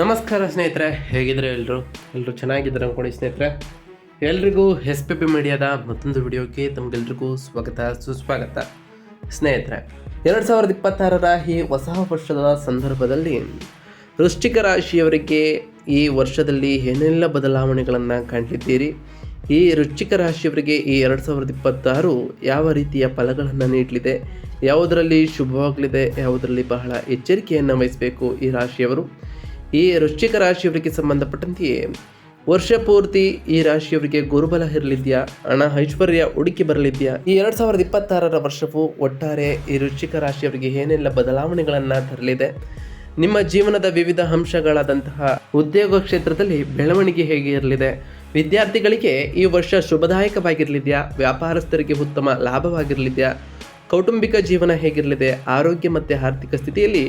ನಮಸ್ಕಾರ ಸ್ನೇಹಿತರೆ ಹೇಗಿದ್ರೆ ಎಲ್ಲರೂ ಎಲ್ಲರೂ ಚೆನ್ನಾಗಿದ್ದಾರೆ ಅನ್ಕೊಳ್ಳಿ ಸ್ನೇಹಿತರೆ. ಎಲ್ರಿಗೂ ಎಸ್ ಪಿ ಪಿ ಮೀಡಿಯಾದ ಮತ್ತೊಂದು ವಿಡಿಯೋಕ್ಕೆ ತಮಗೆಲ್ರಿಗೂ ಸ್ವಾಗತ, ಸುಸ್ವಾಗತ. ಸ್ನೇಹಿತರೆ, ಎರಡು ಸಾವಿರದ ಇಪ್ಪತ್ತಾರರ ಈ ಹೊಸ ವರ್ಷದ ಸಂದರ್ಭದಲ್ಲಿ ವೃಶ್ಚಿಕ ರಾಶಿಯವರಿಗೆ ಈ ವರ್ಷದಲ್ಲಿ ಏನೆಲ್ಲ ಬದಲಾವಣೆಗಳನ್ನು ಕಾಣಲಿದ್ದೀರಿ ಈ ವೃಶ್ಚಿಕ ರಾಶಿಯವರಿಗೆ ಈ ಎರಡು ಸಾವಿರದ ಇಪ್ಪತ್ತಾರು ಯಾವ ರೀತಿಯ ಫಲಗಳನ್ನು ನೀಡಲಿದೆ? ಯಾವುದರಲ್ಲಿ ಶುಭವಾಗಲಿದೆ? ಯಾವುದರಲ್ಲಿ ಬಹಳ ಎಚ್ಚರಿಕೆಯನ್ನು ವಹಿಸಬೇಕು ಈ ರಾಶಿಯವರು? ಈ ವೃಶ್ಚಿಕ ರಾಶಿಯವರಿಗೆ ಸಂಬಂಧಪಟ್ಟಂತೆಯೇ ವರ್ಷ ಪೂರ್ತಿ ಈ ರಾಶಿಯವರಿಗೆ ಗುರುಬಲ ಇರಲಿದ್ಯಾ, ಹಣ ಐಶ್ವರ್ಯ ಹುಡುಕಿ ಬರಲಿದ್ಯಾ? ಈ ಎರಡ್ ಸಾವಿರದ ಇಪ್ಪತ್ತಾರರ ವರ್ಷವು ಒಟ್ಟಾರೆ ಈ ವೃಶ್ಚಿಕ ರಾಶಿಯವರಿಗೆ ಏನೆಲ್ಲ ಬದಲಾವಣೆಗಳನ್ನು ತರಲಿದೆ? ನಿಮ್ಮ ಜೀವನದ ವಿವಿಧ ಅಂಶಗಳಾದಂತಹ ಉದ್ಯೋಗ ಕ್ಷೇತ್ರದಲ್ಲಿ ಬೆಳವಣಿಗೆ ಹೇಗೆ ಇರಲಿದೆ? ವಿದ್ಯಾರ್ಥಿಗಳಿಗೆ ಈ ವರ್ಷ ಶುಭದಾಯಕವಾಗಿರಲಿದೆಯಾ? ವ್ಯಾಪಾರಸ್ಥರಿಗೆ ಉತ್ತಮ ಲಾಭವಾಗಿರಲಿದೆಯಾ? ಕೌಟುಂಬಿಕ ಜೀವನ ಹೇಗಿರಲಿದೆ, ಆರೋಗ್ಯ ಮತ್ತು ಆರ್ಥಿಕ ಸ್ಥಿತಿಯಲ್ಲಿ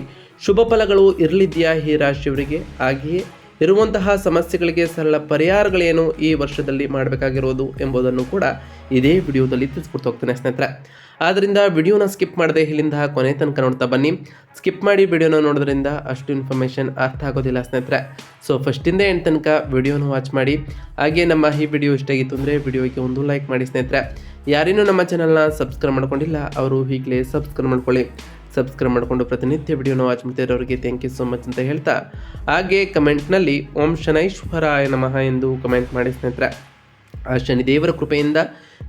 ಶುಭ ಫಲಗಳು ಇರಲಿದೆಯಾ ಈ ರಾಶಿಯವರಿಗೆ? ಹಾಗೆಯೇ ಇರುವಂತಹ ಸಮಸ್ಯೆಗಳಿಗೆ ಸರಳ ಪರಿಹಾರಗಳೇನು ಈ ವರ್ಷದಲ್ಲಿ ಮಾಡಬೇಕಾಗಿರೋದು ಎಂಬುದನ್ನು ಕೂಡ ಇದೇ ವಿಡಿಯೋದಲ್ಲಿ ತಿಳಿಸ್ಕೊಡ್ತಾ ಹೋಗ್ತೇನೆ ಸ್ನೇಹಿತರೆ. ಆದ್ದರಿಂದ ವಿಡಿಯೋನ ಸ್ಕಿಪ್ ಮಾಡದೆ ಇಲ್ಲಿಂದ ಕೊನೆ ತನಕ ನೋಡ್ತಾ ಬನ್ನಿ. ಸ್ಕಿಪ್ ಮಾಡಿ ವಿಡಿಯೋನ ನೋಡೋದ್ರಿಂದ ಅಷ್ಟು ಇನ್ಫಾರ್ಮೇಷನ್ ಅರ್ಥ ಆಗೋದಿಲ್ಲ ಸ್ನೇಹಿತರೆ. ಸೊ ಫಸ್ಟಿಂದ ಎಂಟು ತನಕ ವಿಡಿಯೋನ ವಾಚ್ ಮಾಡಿ. ಹಾಗೆ ನಮ್ಮ ಈ ವಿಡಿಯೋ ಇಷ್ಟ ಆಗಿತ್ತು ಅಂದರೆ ವಿಡಿಯೋಗೆ ಒಂದು ಲೈಕ್ ಮಾಡಿ ಸ್ನೇಹಿತರೆ. ಯಾರೇನೂ ನಮ್ಮ ಚಾನಲ್ನ ಸಬ್ಸ್ಕ್ರೈಬ್ ಮಾಡ್ಕೊಂಡಿಲ್ಲ, ಅವರು ಈಗಲೇ ಸಬ್ಸ್ಕ್ರೈಬ್ ಮಾಡ್ಕೊಳ್ಳಿ. ಸಬ್ಸ್ಕ್ರೈಬ್ ಮಾಡಿಕೊಂಡು ಪ್ರತಿನಿತ್ಯ ವಿಡಿಯೋನ ವಾಚ್ ಮಾಡ್ತಿರೋರಿಗೆ ಥ್ಯಾಂಕ್ ಯು ಸೊ ಮಚ್ ಅಂತ ಹೇಳ್ತಾ. ಹಾಗೆ ಕಮೆಂಟ್ನಲ್ಲಿ ಓಂ ಶನೈಶ್ವರಾಯ ನಮಃ ಎಂದು ಕಮೆಂಟ್ ಮಾಡಿ ಸ್ನೇಹಿತರೆ. ಆ ಶನಿ ದೇವರ ಕೃಪೆಯಿಂದ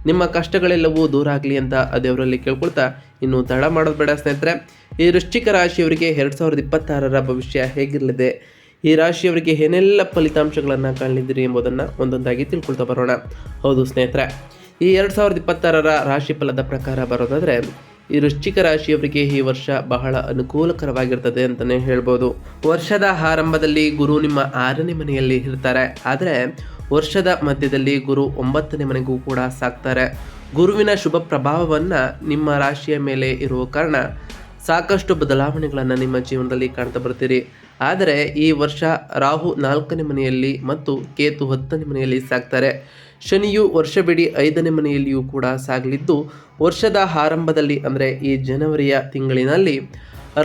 ನಿಮ್ಮ ಕಷ್ಟಗಳೆಲ್ಲವೂ ದೂರ ಆಗಲಿ ಅಂತ ದೇವರಲ್ಲಿ ಕೇಳ್ಕೊಳ್ತಾ ಇನ್ನು ತಡ ಮಾಡೋದು ಬೇಡ ಸ್ನೇಹಿತರೆ. ಈ ವೃಶ್ಚಿಕ ರಾಶಿಯವರಿಗೆ ಎರಡು ಸಾವಿರದ ಇಪ್ಪತ್ತಾರರ ಭವಿಷ್ಯ ಹೇಗಿರಲಿದೆ? ಈ ರಾಶಿಯವರಿಗೆ ಏನೆಲ್ಲ ಫಲಿತಾಂಶಗಳನ್ನು ಕಾಣಲಿದ್ದೀರಿ ಎಂಬುದನ್ನು ಒಂದೊಂದಾಗಿ ತಿಳ್ಕೊಳ್ತಾ ಬರೋಣ. ಹೌದು ಸ್ನೇಹಿತರೆ ಈ ಎರಡು ಸಾವಿರದ ಇಪ್ಪತ್ತಾರರ ರಾಶಿ ಫಲದ ಪ್ರಕಾರ ಬರೋದಾದರೆ, ಈ ವೃಶ್ಚಿಕ ರಾಶಿಯವರಿಗೆ ಈ ವರ್ಷ ಬಹಳ ಅನುಕೂಲಕರವಾಗಿರ್ತದೆ ಅಂತಲೇ ಹೇಳ್ಬೋದು. ವರ್ಷದ ಆರಂಭದಲ್ಲಿ ಗುರು ನಿಮ್ಮ ಆರನೇ ಮನೆಯಲ್ಲಿ ಇರ್ತಾರೆ. ಆದರೆ, ವರ್ಷದ ಮಧ್ಯದಲ್ಲಿ ಗುರು ಒಂಬತ್ತನೇ ಮನೆಗೂ ಕೂಡ ಸಾಕ್ತಾರೆ. ಗುರುವಿನ ಶುಭ ಪ್ರಭಾವವನ್ನು ನಿಮ್ಮ ರಾಶಿಯ ಮೇಲೆ ಇರುವ ಕಾರಣ ಸಾಕಷ್ಟು ಬದಲಾವಣೆಗಳನ್ನು ನಿಮ್ಮ ಜೀವನದಲ್ಲಿ ಕಾಣ್ತಾ ಬರ್ತೀರಿ. ಆದರೆ, ಈ ವರ್ಷ ರಾಹು ನಾಲ್ಕನೇ ಮನೆಯಲ್ಲಿ ಮತ್ತು ಕೇತು ಹತ್ತನೇ ಮನೆಯಲ್ಲಿ ಸಾಕ್ತಾರೆ. ಶನಿಯು ವರ್ಷವಿಡೀ ಐದನೇ ಮನೆಯಲ್ಲಿಯೂ ಕೂಡ ಸಾಗಲಿದ್ದು, ವರ್ಷದ ಆರಂಭದಲ್ಲಿ ಅಂದರೆ ಈ ಜನವರಿಯ ತಿಂಗಳಿನಲ್ಲಿ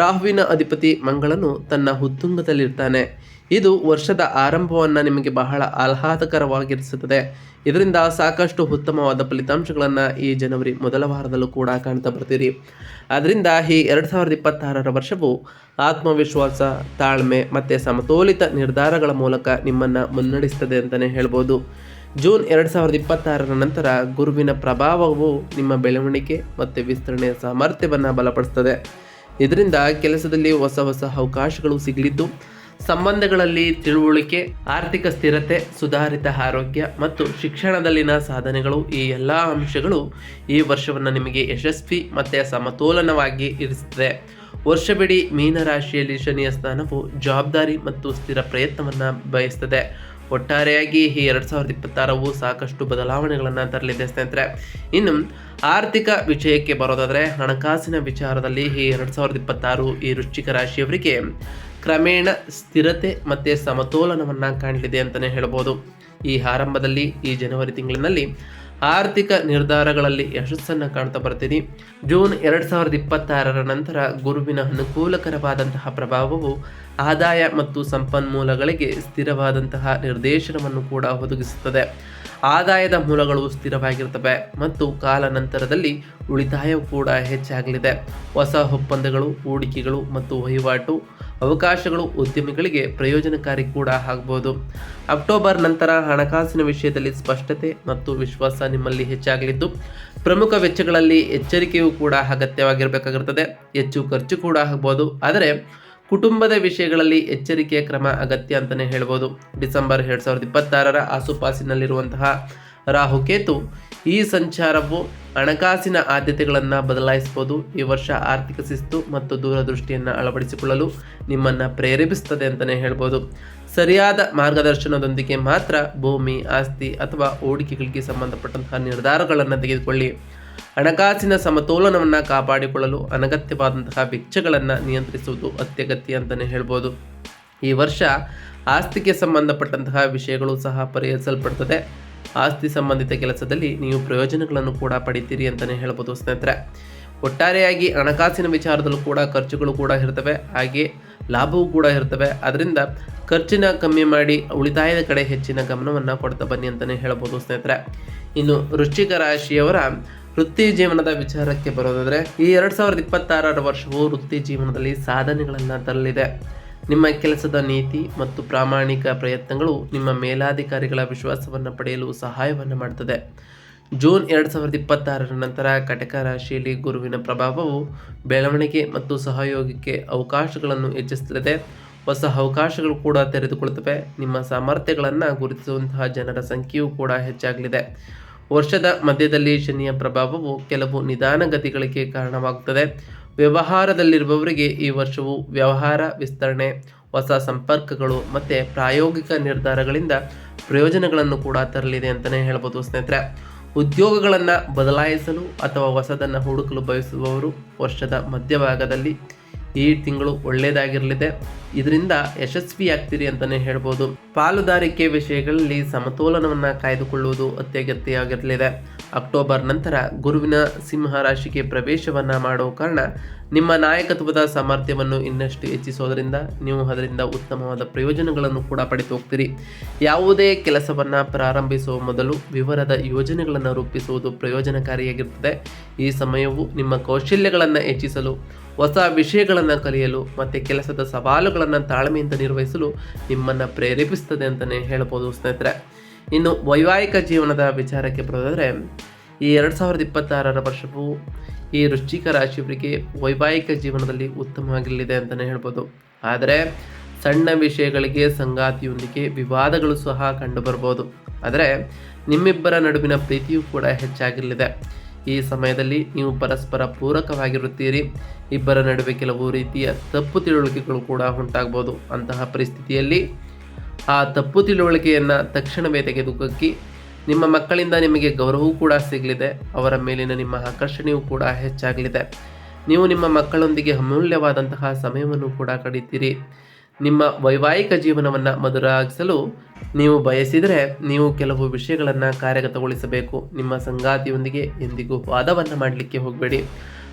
ರಾಹುವಿನ ಅಧಿಪತಿ ಮಂಗಳನು ತನ್ನ ಹುತ್ತುಂಗದಲ್ಲಿರ್ತಾನೆ ಇದು ವರ್ಷದ ಆರಂಭವನ್ನು ನಿಮಗೆ ಬಹಳ ಆಹ್ಲಾದಕರವಾಗಿರಿಸುತ್ತದೆ. ಇದರಿಂದ ಸಾಕಷ್ಟು ಉತ್ತಮವಾದ ಫಲಿತಾಂಶಗಳನ್ನು ಈ ಜನವರಿ ಮೊದಲ ವಾರದಲ್ಲೂ ಕೂಡ ಕಾಣ್ತಾ ಬರ್ತೀರಿ. ಆದ್ದರಿಂದ ಈ ಎರಡು ಸಾವಿರದ ಇಪ್ಪತ್ತಾರರ ವರ್ಷವು ಆತ್ಮವಿಶ್ವಾಸ, ತಾಳ್ಮೆ ಮತ್ತು ಸಮತೋಲಿತ ನಿರ್ಧಾರಗಳ ಮೂಲಕ ನಿಮ್ಮನ್ನು ಮುನ್ನಡೆಸ್ತದೆ ಅಂತಲೇ ಹೇಳ್ಬೋದು. ಜೂನ್ ಎರಡು ಸಾವಿರದ ಇಪ್ಪತ್ತಾರರ ನಂತರ ಗುರುವಿನ ಪ್ರಭಾವವು ನಿಮ್ಮ ಬೆಳವಣಿಗೆ ಮತ್ತು ವಿಸ್ತರಣೆಯ ಸಾಮರ್ಥ್ಯವನ್ನು ಬಲಪಡಿಸ್ತದೆ. ಇದರಿಂದ ಕೆಲಸದಲ್ಲಿ ಹೊಸ ಹೊಸ ಅವಕಾಶಗಳು ಸಿಗಲಿದ್ದು, ಸಂಬಂಧಗಳಲ್ಲಿ ತಿಳುವಳಿಕೆ, ಆರ್ಥಿಕ ಸ್ಥಿರತೆ, ಸುಧಾರಿತ ಆರೋಗ್ಯ ಮತ್ತು ಶಿಕ್ಷಣದಲ್ಲಿನ ಸಾಧನೆಗಳು ಈ ಎಲ್ಲ ಅಂಶಗಳು ಈ ವರ್ಷವನ್ನು ನಿಮಗೆ ಯಶಸ್ವಿ ಮತ್ತು ಸಮತೋಲನವಾಗಿ ಇರಿಸುತ್ತದೆ ವರ್ಷವಿಡೀ ಮೀನರಾಶಿಯಲ್ಲಿ ಶನಿಯ ಸ್ಥಾನವು ಜವಾಬ್ದಾರಿ ಮತ್ತು ಸ್ಥಿರ ಪ್ರಯತ್ನವನ್ನು ಬಯಸ್ತದೆ. ಒಟ್ಟಾರೆಯಾಗಿ ಈ ಎರಡು ಸಾವಿರದ ಇಪ್ಪತ್ತಾರವು ಸಾಕಷ್ಟು ಬದಲಾವಣೆಗಳನ್ನು ತರಲಿದೆ ಸ್ನೇಹಿತರೆ. ಇನ್ನು ಆರ್ಥಿಕ ವಿಷಯಕ್ಕೆ ಬರೋದಾದರೆ ಹಣಕಾಸಿನ ವಿಚಾರದಲ್ಲಿ ಈ ಎರಡು ಸಾವಿರದ ಇಪ್ಪತ್ತಾರು ಈ ವೃಶ್ಚಿಕ ರಾಶಿಯವರಿಗೆ ಕ್ರಮೇಣ ಸ್ಥಿರತೆ ಮತ್ತು ಸಮತೋಲನವನ್ನು ಕಾಣಲಿದೆ ಅಂತಲೇ ಹೇಳ್ಬೋದು. ಈ ಆರಂಭದಲ್ಲಿ ಈ ಜನವರಿ ತಿಂಗಳಿನಲ್ಲಿ ಆರ್ಥಿಕ ನಿರ್ಧಾರಗಳಲ್ಲಿ ಯಶಸ್ಸನ್ನು ಕಾಣ್ತಾ ಬರ್ತೀನಿ. ಜೂನ್ ಎರಡು ಸಾವಿರದ ಇಪ್ಪತ್ತಾರರ ನಂತರ ಗುರುವಿನ ಅನುಕೂಲಕರವಾದಂತಹ ಪ್ರಭಾವವು ಆದಾಯ ಮತ್ತು ಸಂಪನ್ಮೂಲಗಳಿಗೆ ಸ್ಥಿರವಾದಂತಹ ನಿರ್ದೇಶನವನ್ನು ಕೂಡ ಒದಗಿಸುತ್ತದೆ. ಆದಾಯದ ಮೂಲಗಳು ಸ್ಥಿರವಾಗಿರ್ತವೆ ಮತ್ತು ಕಾಲಾನಂತರದಲ್ಲಿ ಉಳಿತಾಯ ಕೂಡ ಹೆಚ್ಚಾಗಲಿದೆ. ಹೊಸ ಒಪ್ಪಂದಗಳು, ಹೂಡಿಕೆಗಳು ಮತ್ತು ವಹಿವಾಟು, ಅವಕಾಶಗಳು, ಉದ್ಯಮಿಗಳಿಗೆ ಪ್ರಯೋಜನಕಾರಿ ಕೂಡ ಆಗ್ಬೋದು. ಅಕ್ಟೋಬರ್ ನಂತರ ಹಣಕಾಸಿನ ವಿಷಯದಲ್ಲಿ ಸ್ಪಷ್ಟತೆ ಮತ್ತು ವಿಶ್ವಾಸ ನಿಮ್ಮಲ್ಲಿ ಹೆಚ್ಚಾಗಲಿದ್ದು, ಪ್ರಮುಖ ವೆಚ್ಚಗಳಲ್ಲಿ ಎಚ್ಚರಿಕೆಯೂ ಕೂಡ ಅಗತ್ಯವಾಗಿರಬೇಕಾಗಿರ್ತದೆ ಹೆಚ್ಚು ಖರ್ಚು ಕೂಡ ಆಗ್ಬೋದು. ಆದರೆ ಕುಟುಂಬದ ವಿಷಯಗಳಲ್ಲಿ ಎಚ್ಚರಿಕೆಯ ಕ್ರಮ ಅಗತ್ಯ ಅಂತಲೇ ಹೇಳ್ಬೋದು. ಡಿಸೆಂಬರ್ ಎರಡು ಸಾವಿರದ ಇಪ್ಪತ್ತಾರರ ಆಸುಪಾಸಿನಲ್ಲಿರುವಂತಹ ರಾಹುಕೇತು ಈ ಸಂಚಾರವು ಹಣಕಾಸಿನ ಆದ್ಯತೆಗಳನ್ನು ಬದಲಾಯಿಸ್ಬೋದು ಈ ವರ್ಷ ಆರ್ಥಿಕ ಶಿಸ್ತು ಮತ್ತು ದೂರದೃಷ್ಟಿಯನ್ನು ಅಳವಡಿಸಿಕೊಳ್ಳಲು ನಿಮ್ಮನ್ನು ಪ್ರೇರೇಪಿಸುತ್ತದೆ ಅಂತಲೇ ಹೇಳ್ಬೋದು. ಸರಿಯಾದ ಮಾರ್ಗದರ್ಶನದೊಂದಿಗೆ ಮಾತ್ರ ಭೂಮಿ, ಆಸ್ತಿ ಅಥವಾ ಹೂಡಿಕೆಗಳಿಗೆ ಸಂಬಂಧಪಟ್ಟಂತಹ ನಿರ್ಧಾರಗಳನ್ನು ತೆಗೆದುಕೊಳ್ಳಿ. ಹಣಕಾಸಿನ ಸಮತೋಲನವನ್ನು ಕಾಪಾಡಿಕೊಳ್ಳಲು ಅನಗತ್ಯವಾದಂತಹ ವೆಚ್ಚಗಳನ್ನು ನಿಯಂತ್ರಿಸುವುದು ಅತ್ಯಗತ್ಯ ಅಂತಲೇ ಹೇಳ್ಬೋದು. ಈ ವರ್ಷ ಆಸ್ತಿಗೆ ಸಂಬಂಧಪಟ್ಟಂತಹ ವಿಷಯಗಳು ಸಹ ಪರಿಹರಿಸಲ್ಪಡ್ತದೆ. ಆಸ್ತಿ ಸಂಬಂಧಿತ ಕೆಲಸದಲ್ಲಿ ನೀವು ಪ್ರಯೋಜನಗಳನ್ನು ಕೂಡ ಪಡಿತೀರಿ ಅಂತಲೇ ಹೇಳ್ಬೋದು ಸ್ನೇಹಿತರೆ. ಒಟ್ಟಾರೆಯಾಗಿ ಹಣಕಾಸಿನ ವಿಚಾರದಲ್ಲೂ ಕೂಡ ಖರ್ಚುಗಳು ಕೂಡ ಇರ್ತವೆ. ಹಾಗೆ ಲಾಭವೂ ಕೂಡ ಇರ್ತವೆ. ಅದರಿಂದ ಖರ್ಚಿನ ಕಮ್ಮಿ ಮಾಡಿ ಉಳಿತಾಯದ ಕಡೆ ಹೆಚ್ಚಿನ ಗಮನವನ್ನು ಕೊಡ್ತಾ ಬನ್ನಿ ಅಂತಲೇ ಹೇಳ್ಬೋದು ಸ್ನೇಹಿತರೆ. ಇನ್ನು ವೃಶ್ಚಿಕ ರಾಶಿಯವರ ವೃತ್ತಿ ಜೀವನದ ವಿಚಾರಕ್ಕೆ ಬರೋದಾದರೆ, ಈ ಎರಡು ಸಾವಿರದ ಇಪ್ಪತ್ತಾರರ ವರ್ಷವು ವೃತ್ತಿ ಜೀವನದಲ್ಲಿ ಸಾಧನೆಗಳನ್ನು ತರಲಿದೆ. ನಿಮ್ಮ ಕೆಲಸದ ನೀತಿ ಮತ್ತು ಪ್ರಾಮಾಣಿಕ ಪ್ರಯತ್ನಗಳು ನಿಮ್ಮ ಮೇಲಾಧಿಕಾರಿಗಳ ವಿಶ್ವಾಸವನ್ನು ಪಡೆಯಲು ಸಹಾಯವನ್ನು ಮಾಡುತ್ತದೆ ಜೂನ್ ಎರಡು ಸಾವಿರದ ಇಪ್ಪತ್ತಾರರ ನಂತರ ಕಟಕ ರಾಶಿಯಲ್ಲಿ ಗುರುವಿನ ಪ್ರಭಾವವು ಬೆಳವಣಿಗೆ ಮತ್ತು ಸಹಯೋಗಕ್ಕೆ ಅವಕಾಶಗಳನ್ನು ಹೆಚ್ಚಿಸುತ್ತದೆ ಹೊಸ ಅವಕಾಶಗಳು ಕೂಡ ತೆರೆದುಕೊಳ್ಳುತ್ತವೆ. ನಿಮ್ಮ ಸಾಮರ್ಥ್ಯಗಳನ್ನು ಗುರುತಿಸುವಂತಹ ಜನರ ಸಂಖ್ಯೆಯೂ ಕೂಡ ಹೆಚ್ಚಾಗಲಿದೆ. ವರ್ಷದ ಮಧ್ಯದಲ್ಲಿ ಶನಿಯ ಪ್ರಭಾವವು ಕೆಲವು ನಿಧಾನಗತಿಗಳಿಗೆ ಕಾರಣವಾಗುತ್ತದೆ. ವ್ಯವಹಾರದಲ್ಲಿರುವವರಿಗೆ ಈ ವರ್ಷವು ವ್ಯವಹಾರ ವಿಸ್ತರಣೆ, ಹೊಸ ಸಂಪರ್ಕಗಳು ಮತ್ತು ಪ್ರಾಯೋಗಿಕ ನಿರ್ಧಾರಗಳಿಂದ ಪ್ರಯೋಜನಗಳನ್ನು ಕೂಡ ತರಲಿದೆ ಅಂತಲೇ ಹೇಳ್ಬೋದು ಸ್ನೇಹಿತರೆ. ಉದ್ಯೋಗಗಳನ್ನು ಬದಲಾಯಿಸಲು ಅಥವಾ ಹೊಸದನ್ನು ಹುಡುಕಲು ಬಯಸುವವರು ವರ್ಷದ ಮಧ್ಯಭಾಗದಲ್ಲಿ ಈ ತಿಂಗಳು ಒಳ್ಳೆಯದಾಗಿರಲಿದೆ ಇದರಿಂದ ಯಶಸ್ವಿಯಾಗ್ತೀರಿ ಅಂತಲೇ ಹೇಳ್ಬೋದು. ಪಾಲುದಾರಿಕೆ ವಿಷಯಗಳಲ್ಲಿ ಸಮತೋಲನವನ್ನು ಕಾಯ್ದುಕೊಳ್ಳುವುದು ಅತ್ಯಗತ್ಯವಾಗಿರಲಿದೆ. ಅಕ್ಟೋಬರ್ ನಂತರ ಗುರುವಿನ ಸಿಂಹ ರಾಶಿಗೆ ಪ್ರವೇಶವನ್ನು ಮಾಡೋ ಕಾರಣ ನಿಮ್ಮ ನಾಯಕತ್ವದ ಸಾಮರ್ಥ್ಯವನ್ನು ಇನ್ನಷ್ಟು ಹೆಚ್ಚಿಸೋದರಿಂದ ನೀವು ಅದರಿಂದ ಉತ್ತಮವಾದ ಪ್ರಯೋಜನಗಳನ್ನು ಕೂಡ ಪಡೆದು ಹೋಗ್ತೀರಿ ಯಾವುದೇ ಕೆಲಸವನ್ನು ಪ್ರಾರಂಭಿಸುವ ಮೊದಲು ವಿವರದ ಯೋಜನೆಗಳನ್ನು ರೂಪಿಸುವುದು ಪ್ರಯೋಜನಕಾರಿಯಾಗಿರುತ್ತದೆ ಈ ಸಮಯವು ನಿಮ್ಮ ಕೌಶಲ್ಯಗಳನ್ನು ಹೆಚ್ಚಿಸಲು ಹೊಸ ವಿಷಯಗಳನ್ನು ಕಲಿಯಲು ಮತ್ತು ಕೆಲಸದ ಸವಾಲುಗಳನ್ನು ತಾಳ್ಮೆಯಿಂದ ನಿರ್ವಹಿಸಲು ನಿಮ್ಮನ್ನು ಪ್ರೇರೇಪಿಸ್ತದೆ ಅಂತಲೇ ಹೇಳ್ಬೋದು ಸ್ನೇಹಿತರೆ. ಇನ್ನು ವೈವಾಹಿಕ ಜೀವನದ ವಿಚಾರಕ್ಕೆ ಬರೋದಾದರೆ, ಈ ಎರಡು ಸಾವಿರದ ಇಪ್ಪತ್ತಾರರ ವರ್ಷವು ಈ ವೃಶ್ಚಿಕ ರಾಶಿಯವರಿಗೆ ವೈವಾಹಿಕ ಜೀವನದಲ್ಲಿ ಉತ್ತಮವಾಗಿರಲಿದೆ ಅಂತಲೇ ಹೇಳ್ಬೋದು. ಆದರೆ ಸಣ್ಣ ವಿಷಯಗಳಿಗೆ, ಸಂಗಾತಿಯೊಂದಿಗೆ ವಿವಾದಗಳು ಸಹ ಕಂಡುಬರ್ಬೋದು ಆದರೆ ನಿಮ್ಮಿಬ್ಬರ ನಡುವಿನ ಪ್ರೀತಿಯೂ ಕೂಡ ಹೆಚ್ಚಾಗಿರಲಿದೆ. ಈ ಸಮಯದಲ್ಲಿ ನೀವು ಪರಸ್ಪರ ಪೂರಕವಾಗಿರುತ್ತೀರಿ. ಇಬ್ಬರ ನಡುವೆ ಕೆಲವು ರೀತಿಯ ತಪ್ಪು ತಿಳುವಳಿಕೆಗಳು ಕೂಡ ಉಂಟಾಗ್ಬೋದು ಅಂತಹ ಪರಿಸ್ಥಿತಿಯಲ್ಲಿ ಆ ತಪ್ಪು ತಿಳುವಳಿಕೆಯನ್ನು ತಕ್ಷಣವೇ ತೆಗೆದುಕಿ ನಿಮ್ಮ ಮಕ್ಕಳಿಂದ ನಿಮಗೆ ಗೌರವವೂ ಕೂಡ ಸಿಗಲಿದೆ. ಅವರ ಮೇಲಿನ ನಿಮ್ಮ ಆಕರ್ಷಣೆಯೂ ಕೂಡ ಹೆಚ್ಚಾಗಲಿದೆ. ನೀವು ನಿಮ್ಮ ಮಕ್ಕಳೊಂದಿಗೆ ಅಮೂಲ್ಯವಾದಂತಹ ಸಮಯವನ್ನು ಕೂಡ ಕಳೀತೀರಿ ನಿಮ್ಮ ವೈವಾಹಿಕ ಜೀವನವನ್ನು ಮಧುರಾಗಿಸಲು ನೀವು ಬಯಸಿದರೆ ನೀವು ಕೆಲವು ವಿಷಯಗಳನ್ನು ಕಾರ್ಯಗತಗೊಳಿಸಬೇಕು. ನಿಮ್ಮ ಸಂಗಾತಿಯೊಂದಿಗೆ ಎಂದಿಗೂ ವಾದವನ್ನು ಮಾಡಲಿಕ್ಕೆ ಹೋಗಬೇಡಿ.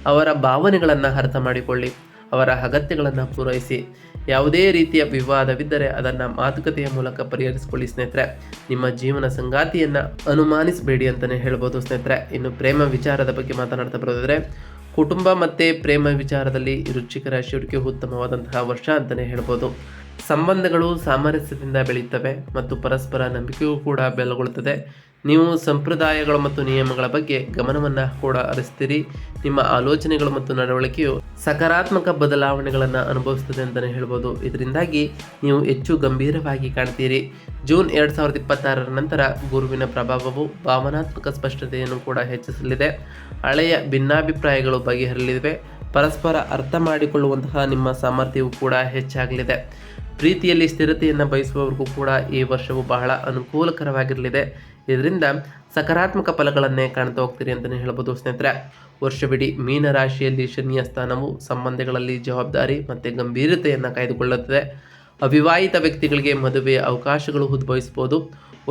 ಅವರ ಭಾವನೆಗಳನ್ನು ಅರ್ಥ ಮಾಡಿಕೊಳ್ಳಿ. ಅವರ ಅಗತ್ಯಗಳನ್ನು ಪೂರೈಸಿ. ಯಾವುದೇ ರೀತಿಯ ವಿವಾದವಿದ್ದರೆ ಅದನ್ನು ಮಾತುಕತೆಯ ಮೂಲಕ ಪರಿಹರಿಸಿಕೊಳ್ಳಿ ಸ್ನೇಹಿತರೆ. ನಿಮ್ಮ ಜೀವನ ಸಂಗಾತಿಯನ್ನು ಅನುಮಾನಿಸಬೇಡಿ ಅಂತಲೇ ಹೇಳ್ಬೋದು ಸ್ನೇಹಿತರೆ. ಇನ್ನು ಪ್ರೇಮ ವಿಚಾರದ ಬಗ್ಗೆ ಮಾತನಾಡ್ತಾ ಬರೋದಾದರೆ ಕುಟುಂಬ ಮತ್ತು ಪ್ರೇಮ ವಿಚಾರದಲ್ಲಿ ವೃಶ್ಚಿಕ ರಾಶಿಯವರಿಗೆ ಉತ್ತಮವಾದಂತಹ ವರ್ಷ ಅಂತಲೇ ಹೇಳ್ಬೋದು. ಸಂಬಂಧಗಳು ಸಾಮರಸ್ಯದಿಂದ ಬೆಳೆಯುತ್ತವೆ ಮತ್ತು ಪರಸ್ಪರ ನಂಬಿಕೆಯೂ ಕೂಡ ಬೆಲಗೊಳ್ಳುತ್ತದೆ ನೀವು ಸಂಪ್ರದಾಯಗಳು ಮತ್ತು ನಿಯಮಗಳ ಬಗ್ಗೆ ಗಮನವನ್ನು ಕೂಡ ಹರಿಸ್ತೀರಿ. ನಿಮ್ಮ ಆಲೋಚನೆಗಳು ಮತ್ತು ನಡವಳಿಕೆಯು ಸಕಾರಾತ್ಮಕ ಬದಲಾವಣೆಗಳನ್ನು ಅನುಭವಿಸ್ತದೆ ಅಂತಲೇ ಹೇಳ್ಬೋದು. ಇದರಿಂದಾಗಿ ನೀವು ಹೆಚ್ಚು ಗಂಭೀರವಾಗಿ ಕಾಣ್ತೀರಿ. ಜೂನ್ ಎರಡು ಸಾವಿರದ ಇಪ್ಪತ್ತಾರರ ನಂತರ ಗುರುವಿನ ಪ್ರಭಾವವು ಭಾವನಾತ್ಮಕ ಸ್ಪಷ್ಟತೆಯನ್ನು ಕೂಡ ಹೆಚ್ಚಿಸಲಿದೆ. ಹಳೆಯ ಭಿನ್ನಾಭಿಪ್ರಾಯಗಳು ಬಗೆಹರಲಿವೆ ಪರಸ್ಪರ ಅರ್ಥ ಮಾಡಿಕೊಳ್ಳುವಂತಹ ನಿಮ್ಮ ಸಾಮರ್ಥ್ಯವು ಕೂಡ ಹೆಚ್ಚಾಗಲಿದೆ. ಪ್ರೀತಿಯಲ್ಲಿ ಸ್ಥಿರತೆಯನ್ನು ಬಯಸುವವರಿಗೂ ಕೂಡ ಈ ವರ್ಷವು ಬಹಳ ಅನುಕೂಲಕರವಾಗಿರಲಿದೆ. ಇದರಿಂದ ಸಕಾರಾತ್ಮಕ ಫಲಗಳನ್ನೇ ಕಾಣ್ತಾ ಹೋಗ್ತೀರಿ ಅಂತಲೇ ಹೇಳ್ಬೋದು ಸ್ನೇಹಿತರೆ. ವರ್ಷವಿಡೀ ಮೀನ ರಾಶಿಯಲ್ಲಿ ಶನಿಯ ಸ್ಥಾನವು ಸಂಬಂಧಗಳಲ್ಲಿ ಜವಾಬ್ದಾರಿ ಮತ್ತು ಗಂಭೀರತೆಯನ್ನು ಕಾಯ್ದುಕೊಳ್ಳುತ್ತದೆ. ಅವಿವಾಹಿತ ವ್ಯಕ್ತಿಗಳಿಗೆ ಮದುವೆಯ ಅವಕಾಶಗಳು ಉದ್ಭವಿಸಬಹುದು.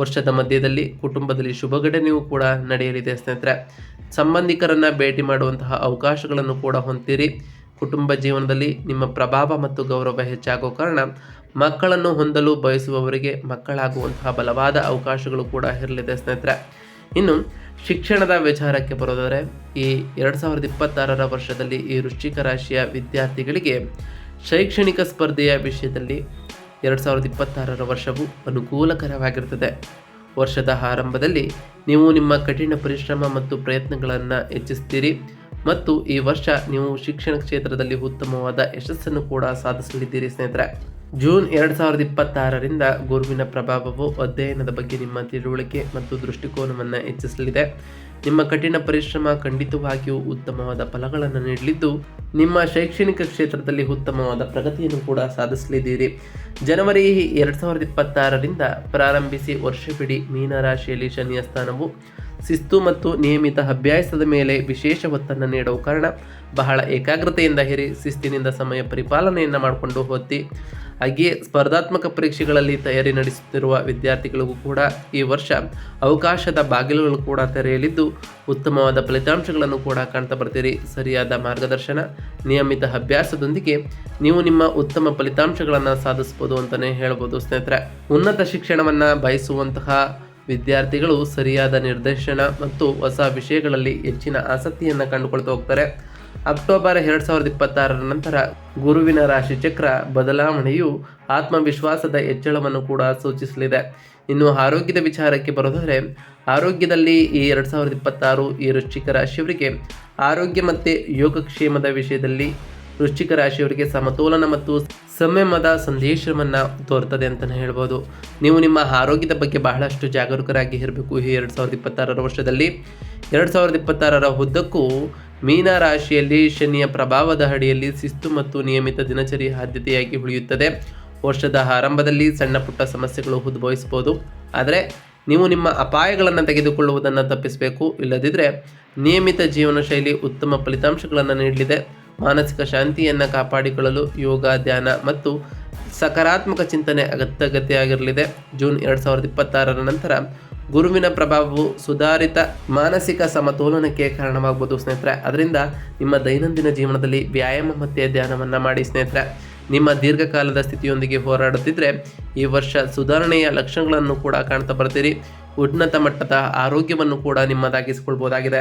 ವರ್ಷದ ಮಧ್ಯದಲ್ಲಿ ಕುಟುಂಬದಲ್ಲಿ ಶುಭ ಘಟನೆಯೂ ಕೂಡ ನಡೆಯಲಿದೆ ಸ್ನೇಹಿತರೆ. ಸಂಬಂಧಿಕರನ್ನು ಭೇಟಿ ಮಾಡುವಂತಹ ಅವಕಾಶಗಳನ್ನು ಕೂಡ ಹೊಂದಿರಿ ಕುಟುಂಬ ಜೀವನದಲ್ಲಿ ನಿಮ್ಮ ಪ್ರಭಾವ ಮತ್ತು ಗೌರವ ಹೆಚ್ಚಾಗೋ ಕಾರಣ ಮಕ್ಕಳನ್ನು ಹೊಂದಲು ಬಯಸುವವರಿಗೆ ಮಕ್ಕಳಾಗುವಂತಹ ಬಲವಾದ ಅವಕಾಶಗಳು ಕೂಡ ಇರಲಿದೆ ಸ್ನೇಹಿತರೆ. ಇನ್ನು ಶಿಕ್ಷಣದ ವಿಚಾರಕ್ಕೆ ಬರೋದಾದರೆ, ಈ ಎರಡು ಸಾವಿರದ ಇಪ್ಪತ್ತಾರರ ವರ್ಷದಲ್ಲಿ ಈ ವೃಶ್ಚಿಕ ರಾಶಿಯ ವಿದ್ಯಾರ್ಥಿಗಳಿಗೆ ಶೈಕ್ಷಣಿಕ ಸ್ಪರ್ಧೆಯ ವಿಷಯದಲ್ಲಿ ಎರಡು ಸಾವಿರದ ಇಪ್ಪತ್ತಾರರ ವರ್ಷವು ಅನುಕೂಲಕರವಾಗಿರುತ್ತದೆ. ವರ್ಷದ ಆರಂಭದಲ್ಲಿ ನೀವು ನಿಮ್ಮ ಕಠಿಣ ಪರಿಶ್ರಮ ಮತ್ತು ಪ್ರಯತ್ನಗಳನ್ನು ಹೆಚ್ಚಿಸ್ತೀರಿ. ಮತ್ತು ಈ ವರ್ಷ ನೀವು ಶಿಕ್ಷಣ ಕ್ಷೇತ್ರದಲ್ಲಿ ಉತ್ತಮವಾದ ಯಶಸ್ಸನ್ನು ಕೂಡ ಸಾಧಿಸಲಿದ್ದೀರಿ ಸ್ನೇಹಿತರೆ. ಜೂನ್ ಎರಡು ಸಾವಿರದ ಇಪ್ಪತ್ತಾರರಿಂದ ಗುರುವಿನ ಪ್ರಭಾವವು ಅಧ್ಯಯನದ ಬಗ್ಗೆ ನಿಮ್ಮ ತಿಳುವಳಿಕೆ ಮತ್ತು ದೃಷ್ಟಿಕೋನವನ್ನು ಹೆಚ್ಚಿಸಲಿದೆ. ನಿಮ್ಮ ಕಠಿಣ ಪರಿಶ್ರಮ ಖಂಡಿತವಾಗಿಯೂ ಉತ್ತಮವಾದ ಫಲಗಳನ್ನು ನೀಡಲಿದ್ದು, ನಿಮ್ಮ ಶೈಕ್ಷಣಿಕ ಕ್ಷೇತ್ರದಲ್ಲಿ ಉತ್ತಮವಾದ ಪ್ರಗತಿಯನ್ನು ಕೂಡ ಸಾಧಿಸಲಿದ್ದೀರಿ. ಜನವರಿ ಎರಡು ಸಾವಿರದ ಇಪ್ಪತ್ತಾರರಿಂದ ಪ್ರಾರಂಭಿಸಿ ವರ್ಷವಿಡೀ ಮೀನರಾಶಿಯಲ್ಲಿ ಶನಿಯ ಸ್ಥಾನವು ಶಿಸ್ತು ಮತ್ತು ನಿಯಮಿತ ಅಭ್ಯಾಸದ ಮೇಲೆ ವಿಶೇಷ ಒತ್ತನ್ನು ನೀಡುವ ಕಾರಣ. ಬಹಳ ಏಕಾಗ್ರತೆಯಿಂದ ಹೇರಿ ಶಿಸ್ತಿನಿಂದ ಸಮಯ ಪರಿಪಾಲನೆಯನ್ನು ಮಾಡಿಕೊಂಡು ಹೊತ್ತಿ ಹಾಗೆಯೇ ಸ್ಪರ್ಧಾತ್ಮಕ ಪರೀಕ್ಷೆಗಳಲ್ಲಿ ತಯಾರಿ ನಡೆಸುತ್ತಿರುವ ವಿದ್ಯಾರ್ಥಿಗಳಿಗೂ ಕೂಡ ಈ ವರ್ಷ ಅವಕಾಶದ ಬಾಗಿಲುಗಳು ಕೂಡ ತೆರೆಯಲಿದ್ದು, ಉತ್ತಮವಾದ ಫಲಿತಾಂಶಗಳನ್ನು ಕೂಡ ಕಾಣ್ತಾ ಬರ್ತೀರಿ. ಸರಿಯಾದ ಮಾರ್ಗದರ್ಶನ, ನಿಯಮಿತ ಅಭ್ಯಾಸದೊಂದಿಗೆ ನೀವು ನಿಮ್ಮ ಉತ್ತಮ ಫಲಿತಾಂಶಗಳನ್ನು ಸಾಧಿಸ್ಬೋದು ಅಂತಲೇ ಹೇಳ್ಬೋದು ಸ್ನೇಹಿತರೆ. ಉನ್ನತ ಶಿಕ್ಷಣವನ್ನು ಬಯಸುವಂತಹ ವಿದ್ಯಾರ್ಥಿಗಳು ಸರಿಯಾದ ನಿರ್ದೇಶನ ಮತ್ತು ಹೊಸ ವಿಷಯಗಳಲ್ಲಿ ಹೆಚ್ಚಿನ ಆಸಕ್ತಿಯನ್ನು ಕಂಡುಕೊಳ್ತಾ ಹೋಗ್ತಾರೆ. ಅಕ್ಟೋಬರ್ ಎರಡು ಸಾವಿರದ ಇಪ್ಪತ್ತಾರರ ನಂತರ ಗುರುವಿನ ರಾಶಿಚಕ್ರ ಬದಲಾವಣೆಯು ಆತ್ಮವಿಶ್ವಾಸದ ಹೆಚ್ಚಳವನ್ನು ಕೂಡ ಸೂಚಿಸಲಿದೆ. ಇನ್ನು ಆರೋಗ್ಯದ ವಿಚಾರಕ್ಕೆ ಬರೋದಾದರೆ, ಆರೋಗ್ಯದಲ್ಲಿ ಈ ಎರಡು ಸಾವಿರದ ಇಪ್ಪತ್ತಾರು ಈ ವೃಶ್ಚಿಕ ರಾಶಿಯವರಿಗೆ ಆರೋಗ್ಯ ಮತ್ತು ಯೋಗಕ್ಷೇಮದ ವಿಷಯದಲ್ಲಿ ವೃಶ್ಚಿಕ ರಾಶಿಯವರಿಗೆ ಸಮತೋಲನ ಮತ್ತು ಸಂಯಮದ ಸಂದೇಶವನ್ನು ತೋರ್ತದೆ ಅಂತಲೇ ಹೇಳ್ಬೋದು. ನೀವು ನಿಮ್ಮ ಆರೋಗ್ಯದ ಬಗ್ಗೆ ಬಹಳಷ್ಟು ಜಾಗರೂಕರಾಗಿ ಇರಬೇಕು. ಈ ಎರಡು ಸಾವಿರದ ಇಪ್ಪತ್ತಾರರ ವರ್ಷದಲ್ಲಿ ಎರಡು ಸಾವಿರದ ಇಪ್ಪತ್ತಾರರ ಉದ್ದಕ್ಕೂ ಮೀನ ರಾಶಿಯಲ್ಲಿ ಶನಿಯ ಪ್ರಭಾವದ ಅಡಿಯಲ್ಲಿ ಶಿಸ್ತು ಮತ್ತು ನಿಯಮಿತ ದಿನಚರಿ ಆದ್ಯತೆಯಾಗಿ ಉಳಿಯುತ್ತದೆ. ವರ್ಷದ ಆರಂಭದಲ್ಲಿ ಸಣ್ಣ ಪುಟ್ಟ ಸಮಸ್ಯೆಗಳು ಉದ್ಭವಿಸಬಹುದು. ಆದರೆ ನೀವು ನಿಮ್ಮ ಅಪಾಯಗಳನ್ನು ತೆಗೆದುಕೊಳ್ಳುವುದನ್ನು ತಪ್ಪಿಸಬೇಕು. ಇಲ್ಲದಿದ್ದರೆ ನಿಯಮಿತ ಜೀವನ ಶೈಲಿ ಉತ್ತಮ ಫಲಿತಾಂಶಗಳನ್ನು ನೀಡಲಿದೆ. ಮಾನಸಿಕ ಶಾಂತಿಯನ್ನು ಕಾಪಾಡಿಕೊಳ್ಳಲು ಯೋಗ, ಧ್ಯಾನ ಮತ್ತು ಸಕಾರಾತ್ಮಕ ಚಿಂತನೆ ಅಗತ್ಯಗತಿಯಾಗಿರಲಿದೆ ಜೂನ್ ಎರಡು ಸಾವಿರದ ಇಪ್ಪತ್ತಾರರ ನಂತರ ಗುರುವಿನ ಪ್ರಭಾವವು ಸುಧಾರಿತ ಮಾನಸಿಕ ಸಮತೋಲನಕ್ಕೆ ಕಾರಣವಾಗಬಹುದು ಸ್ನೇಹಿತರೆ. ಅದರಿಂದ ನಿಮ್ಮ ದೈನಂದಿನ ಜೀವನದಲ್ಲಿ ವ್ಯಾಯಾಮ ಮತ್ತು ಧ್ಯಾನವನ್ನು ಮಾಡಿ ಸ್ನೇಹಿತರೆ. ನಿಮ್ಮ ದೀರ್ಘಕಾಲದ ಸ್ಥಿತಿಯೊಂದಿಗೆ ಹೋರಾಡುತ್ತಿದ್ದರೆ ಈ ವರ್ಷ ಸುಧಾರಣೆಯ ಲಕ್ಷಣಗಳನ್ನು ಕೂಡ ಕಾಣ್ತಾ ಬರ್ತೀರಿ. ಉನ್ನತ ಮಟ್ಟದ ಆರೋಗ್ಯವನ್ನು ಕೂಡ ನಿಮ್ಮದಾಗಿಸಿಕೊಳ್ಬೋದಾಗಿದೆ.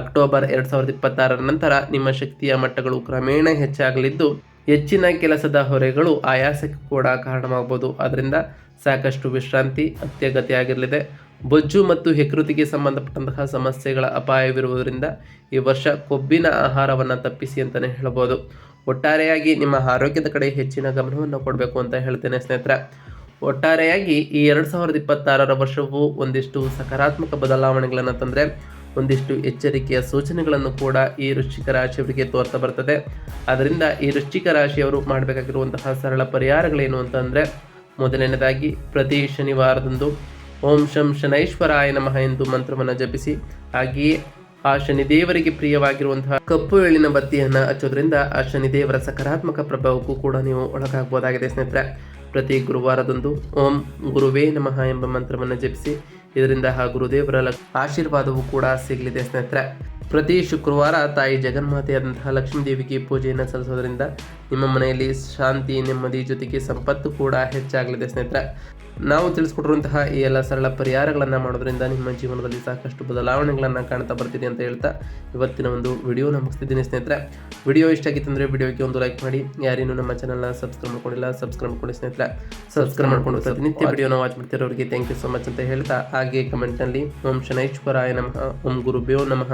ಅಕ್ಟೋಬರ್ ಎರಡು ಸಾವಿರದ ಇಪ್ಪತ್ತಾರರ ನಂತರ ನಿಮ್ಮ ಶಕ್ತಿಯ ಮಟ್ಟಗಳು ಕ್ರಮೇಣ ಹೆಚ್ಚಾಗಲಿದ್ದು, ಹೆಚ್ಚಿನ ಕೆಲಸದ ಹೊರೆಗಳು ಆಯಾಸಕ್ಕೆ ಕೂಡ ಕಾರಣವಾಗಬಹುದು. ಅದರಿಂದ ಸಾಕಷ್ಟು ವಿಶ್ರಾಂತಿ ಅತ್ಯಗತ್ಯ ಆಗಿರಲಿದೆ ಬೊಜ್ಜು ಮತ್ತು ಹೆಕೃತಿಗೆ ಸಂಬಂಧಪಟ್ಟಂತಹ ಸಮಸ್ಯೆಗಳ ಅಪಾಯವಿರುವುದರಿಂದ ಈ ವರ್ಷ ಕೊಬ್ಬಿನ ಆಹಾರವನ್ನು ತಪ್ಪಿಸಿ ಅಂತಲೇ ಹೇಳ್ಬೋದು. ಒಟ್ಟಾರೆಯಾಗಿ ನಿಮ್ಮ ಆರೋಗ್ಯದ ಕಡೆ ಹೆಚ್ಚಿನ ಗಮನವನ್ನು ಕೊಡಬೇಕು ಅಂತ ಹೇಳ್ತೇನೆ ಸ್ನೇಹಿತರ. ಒಟ್ಟಾರೆಯಾಗಿ ಈ ಎರಡು ಸಾವಿರದ ಇಪ್ಪತ್ತಾರರ ವರ್ಷವು ಒಂದಿಷ್ಟು ಸಕಾರಾತ್ಮಕ ಬದಲಾವಣೆಗಳನ್ನು ತಂದರೆ ಒಂದಿಷ್ಟು ಎಚ್ಚರಿಕೆಯ ಸೂಚನೆಗಳನ್ನು ಕೂಡ ಈ ವೃಶ್ಚಿಕ ರಾಶಿಯವರಿಗೆ ತೋರ್ತಾ ಬರ್ತದೆ. ಅದರಿಂದ ಈ ವೃಶ್ಚಿಕ ರಾಶಿಯವರು ಮಾಡಬೇಕಾಗಿರುವಂತಹ ಸರಳ ಪರಿಹಾರಗಳೇನು ಅಂತಂದರೆ, ಮೊದಲನೇದಾಗಿ ಪ್ರತಿ ಶನಿವಾರದಂದು ಓಂ ಶಂ ಶನೈಶ್ವರಾಯ ನಮಃ ಎಂದು ಮಂತ್ರವನ್ನು ಜಪಿಸಿ, ಹಾಗೆಯೇ ಆ ಶನಿದೇವರಿಗೆ ಪ್ರಿಯವಾಗಿರುವಂತಹ ಕಪ್ಪು ಎಳ್ಳಿನ ಬತ್ತಿಯನ್ನು ಹಚ್ಚೋದ್ರಿಂದ ಆ ಶನಿದೇವರ ಸಕಾರಾತ್ಮಕ ಪ್ರಭಾವಕ್ಕೂ ಕೂಡ ನೀವು ಒಳಗಾಗಬಹುದಾಗಿದೆ ಸ್ನೇಹಿತರೆ. ಪ್ರತಿ ಗುರುವಾರದಂದು ಓಂ ಗುರುವೇ ನಮಃ ಎಂಬ ಮಂತ್ರವನ್ನು ಜಪಿಸಿ ಇದರಿಂದ ಗುರುದೇವರ ಆಶೀರ್ವಾದವೂ ಕೂಡ ಸಿಗಲಿದೆ ಸ್ನೇಹಿತರೆ. ಪ್ರತಿ ಶುಕ್ರವಾರ ತಾಯಿ ಜಗನ್ಮಾತೆಯಾದಂತಹ ಲಕ್ಷ್ಮೀ ದೇವಿಗೆ ಪೂಜೆಯನ್ನು ಸಲ್ಲಿಸೋದ್ರಿಂದ ನಿಮ್ಮ ಮನೆಯಲ್ಲಿ ಶಾಂತಿ, ನೆಮ್ಮದಿ ಜೊತೆಗೆ ಸಂಪತ್ತು ಕೂಡ ಹೆಚ್ಚಾಗಲಿದೆ ಸ್ನೇಹಿತರೆ. ನಾವು ತಿಳಿಸ್ಕೊಟ್ಟಿರುವಂತಹ ಈ ಎಲ್ಲ ಸರಳ ಪರಿಹಾರಗಳನ್ನು ಮಾಡೋದ್ರಿಂದ ನಿಮ್ಮ ಜೀವನದಲ್ಲಿ ಸಾಕಷ್ಟು ಬದಲಾವಣೆಗಳನ್ನು ಕಾಣ್ತಾ ಬರ್ತೀನಿ ಅಂತ ಹೇಳ್ತಾ ಇವತ್ತಿನ ಒಂದು ವಿಡಿಯೋ ಮುಗಿಸ್ತಿದ್ದೀನಿ ಸ್ನೇಹಿತರೆ. ವಿಡಿಯೋ ಇಷ್ಟ ಆಗಿತ್ತು ಅಂದರೆ ವಿಡಿಯೋಗೆ ಒಂದು ಲೈಕ್ ಮಾಡಿ. ಯಾರೇನು ನಮ್ಮ ಚಾನಲ್ನ ಸಬ್ಸ್ಕ್ರೈಬ್ ಮಾಡ್ಕೊಂಡಿಲ್ಲ ಸಬ್ಸ್ಕ್ರೈಬ್ ಮಾಡ್ಕೊಂಡು ಸ್ನೇಹಿತರೆ. ಸಬ್ಸ್ಕ್ರೈಬ್ ಮಾಡ್ಕೊಂಡು ನಿತ್ಯ ವಿಡಿಯೋನ ವಾಚ್ ಮಾಡ್ತಿರೋರಿಗೆ ಥ್ಯಾಂಕ್ ಯು ಸೊ ಮಚ್ ಅಂತ ಹೇಳ್ತಾ ಹಾಗೆ ಕಮೆಂಟ್ನಲ್ಲಿ ಓಂ ಶನೈಶ್ವರಾಯ ನಮಃ, ಓಂ ಗುರುಭ್ಯೋ ನಮಃ,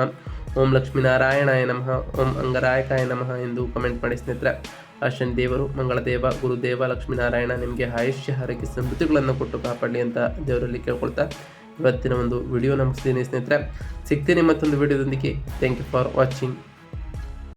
ಓಂ ಲಕ್ಷ್ಮೀನಾರಾಯಣಾಯ ನಮಃ, ಓಂ ಅಂಗರಾಯಕಾಯ ನಮಃ ಎಂದು ಕಮೆಂಟ್ ಮಾಡಿ ಸ್ನೇಹಿತರೆ. ಆ ದೇವರು, ಮಂಗಳದೇವ, ಗುರುದೇವ, ಲಕ್ಷ್ಮೀನಾರಾಯಣ ನಿಮಗೆ ಆಯುಷ್ಯ ಹರಕೆ ಸಮೃದ್ಧಿಗಳನ್ನು ಕೊಟ್ಟು ಕಾಪಾಡಲಿ ಅಂತ ದೇವರಲ್ಲಿ ಕೇಳ್ಕೊಳ್ತಾ ಇವತ್ತಿನ ಒಂದು ವಿಡಿಯೋ ಮುಗಿಸ್ತೀನಿ ಸ್ನೇಹಿತರೆ. ಸಿಗ್ತೀನಿ ಮತ್ತೊಂದು ವಿಡಿಯೋದೊಂದಿಗೆ ಥ್ಯಾಂಕ್ ಯು ಫಾರ್ ವಾಚಿಂಗ್